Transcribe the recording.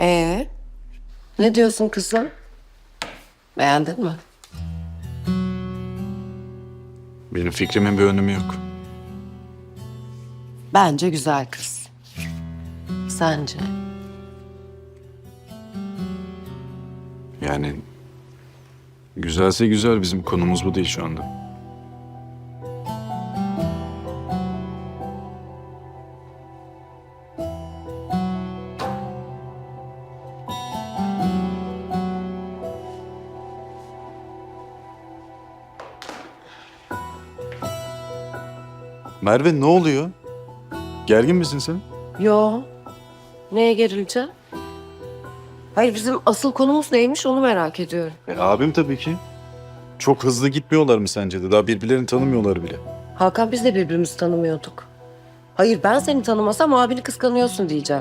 Ee, ne diyorsun kızım? Beğendin mi? Benim fikrimin bir önemi yok. Bence güzel kız. Sence? Yani güzelse güzel bizim konumuz bu değil şu anda. Merve ne oluyor? Gergin misin sen? Yo. Neye gerileceğim? Hayır bizim asıl konumuz neymiş onu merak ediyorum. E, abim tabii ki. Çok hızlı gitmiyorlar mı sence de? Daha birbirlerini tanımıyorlar bile. Hakan biz de birbirimizi tanımıyorduk. Hayır ben seni tanımasam abini kıskanıyorsun diyeceğim.